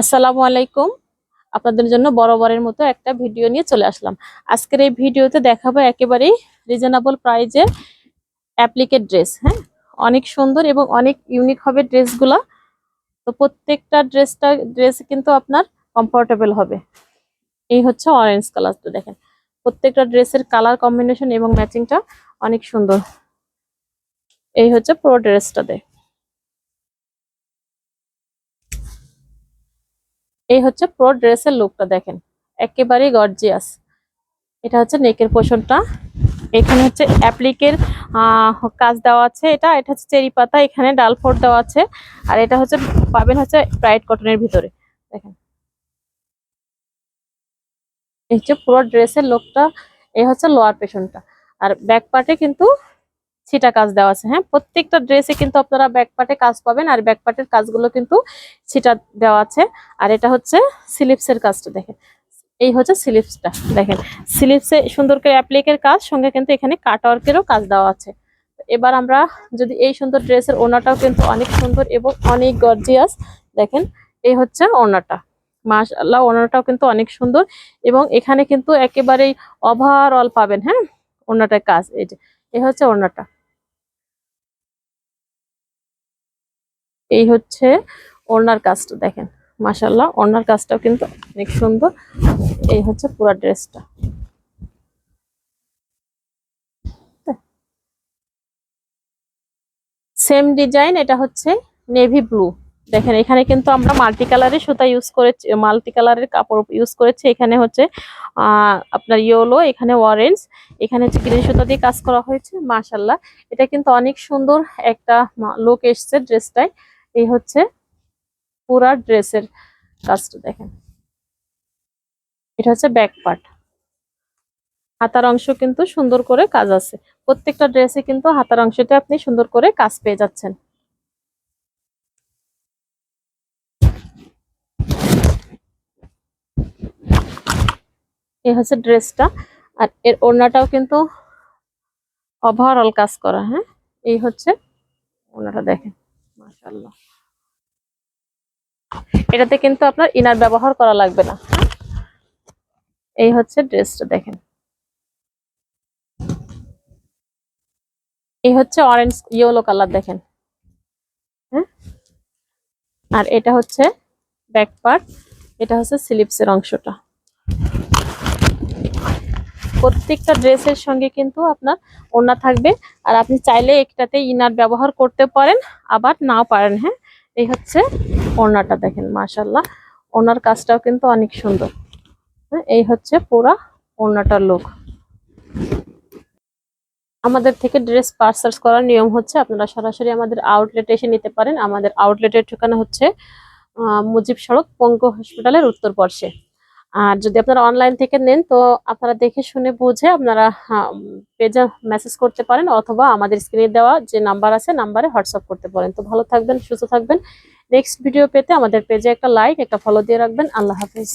আসসালামু আলাইকুম। আপনাদের জন্য বরাবরের মতো একটা ভিডিও নিয়ে চলে আসলাম। আজকের এই ভিডিওতে দেখাবো একেবারেই রিজনেবল প্রাইজের অ্যাপ্লিকেট ড্রেস হ্যাঁ? অনেক সুন্দর এবং অনেক ইউনিক হবে ড্রেসগুলো তো প্রত্যেকটা ড্রেসটা ড্রেস কিন্তু আপনার কমফোর্টেবল হবে। এই হচ্ছে অরেঞ্জ কালারটা দেখেন। প্রত্যেকটা ড্রেসের কালার কম্বিনেশন এবং ম্যাচিংটা অনেক সুন্দর। এই হচ্ছে পুরো ড্রেসটা ড্রেসটাতে এই হচ্ছে পুরো ড্রেসের লুকটা দেখেন। একেবারেই গর্জিয়াস এটা হচ্ছে নেকের পোষণটা। এখানে হচ্ছে অ্যাপ্লিকের কাজ দেওয়া আছে এটা। এটা হচ্ছে চেরি পাতা, এখানে ডাল ফোর দেওয়া আছে। আর এটা হচ্ছে পাবেন হচ্ছে ব্রাইট কটনের ভিতরে। দেখেন। এই হচ্ছে পুরো ড্রেসের লোকটা এই হচ্ছে লোয়ার পেশনটা আর ব্যাক পার্টে কিন্তু ছিটা কাজ দেওয়া আছে। হ্যাঁ প্রত্যেকটা ড্রেসে কিন্তু আপনারা ব্যাক পার্টে কাজ পাবেন আর ব্যাক পার্টের কাজগুলো কিন্তু ছিটা দেওয়া আছে। আর এটা হচ্ছে স্লিপসের কাজটা দেখেন। এই হচ্ছে স্লিপসটা দেখেন। স্লিপসে সুন্দর করে অ্যাপ্লিকের কাজ, সঙ্গে কিন্তু এখানে কাটওয়ার্কেরও কাজ দেওয়া আছে। এবার আমরা যদি এই সুন্দর ড্রেসের ওনাটাও কিন্তু অনেক সুন্দর এবং অনেক গর্জিয়াস দেখেন, এই হচ্ছে ওনাটা। মাশাআল্লাহ, ওনাটাও কিন্তু অনেক সুন্দর এবং এখানে কিন্তু একেবারেই ওভারঅল পাবেন। হ্যাঁ ওনাটার কাজ, এই যে, এই হচ্ছে ওনাটা। এই হচ্ছে ওড়নার কাজটা, দেখেন মাসাল্লাহ ওড়নার কাজটাও কিন্তু অনেক সুন্দর। এই হচ্ছে পুরো ড্রেসটা। সেম ডিজাইন, এটা হচ্ছে নেভি ব্লু। দেখেন, এখানে কিন্তু আমরা মাল্টি কালারের সুতা ইউজ করেছি মাল্টি কালারের কাপড় ইউজ করেছি। এখানে হচ্ছে আপনার ইয়েলো, এখানে অরেঞ্জ, এখানে হচ্ছে গ্রিন সুতা দিয়ে কাজ করা হয়েছে মাশাল্লাহ এটা কিন্তু অনেক সুন্দর একটা লুক এসছে ড্রেসটায়। এই হচ্ছে পুরা ড্রেসের কাজটা দেখেন। এটা হচ্ছে ব্যাক পার্ট হাতার অংশ কিন্তু সুন্দর করে কাজ আছে। প্রত্যেকটা ড্রেসে কিন্তু হাতার অংশটা আপনি সুন্দর করে কাজ পেয়ে যাচ্ছেন। এই হচ্ছে ড্রেসটা আর এর ওড়নাটাও কিন্তু ওভারঅল কাজ করা হ্যাঁ? এই হচ্ছে ওড়নাটা দেখেন। এটাতে কিন্তু আপনার ইনার ব্যবহার করা লাগবে না। এই হচ্ছে ড্রেসটা দেখেন। এই হচ্ছে অরেঞ্জ ইয়েলো কালার দেখেন। হ্যাঁ? আর এটা হচ্ছে ব্যাক পার্ট এটা হচ্ছে স্লিপসের অংশটা। প্রত্যেকটা ড্রেসের সঙ্গে কিন্তু আপনার ওড়না থাকবে। আর আপনি চাইলে একটাতে ইনার ব্যবহার করতে পারেন, আবার নাও পারেন হ্যাঁ? এই হচ্ছে ওড়নাটা দেখেন মাশাল্লাহ ওনার কাজটাও কিন্তু অনেক সুন্দর। হ্যাঁ এই হচ্ছে পুরা ওড়নাটার লুক আমাদের থেকে ড্রেস পার্সার্স করার নিয়ম হচ্ছে, আপনারা সরাসরি আমাদের আউটলেটে এসে নিতে পারেন। আমাদের আউটলেটের ঠিকানা হচ্ছে মুজিব সড়ক পঙ্ক হসপিটালের উত্তর পার্শ্বে। আর যদি আপনারা অনলাইন থেকে নেন, তো আপনারা দেখে শুনে বুঝে আপনারা পেজে মেসেজ করতে পারেন অথবা আমাদের স্ক্রিনে দেওয়া যে নাম্বার আছে নাম্বারে হোয়াটসঅ্যাপ করতে পারেন। তো ভালো থাকবেন, সুস্থ থাকবেন। নেক্সট ভিডিও পেতে আমাদের পেজে একটা লাইক একটা ফলো দিয়ে রাখবেন। আল্লাহ হাফিজ।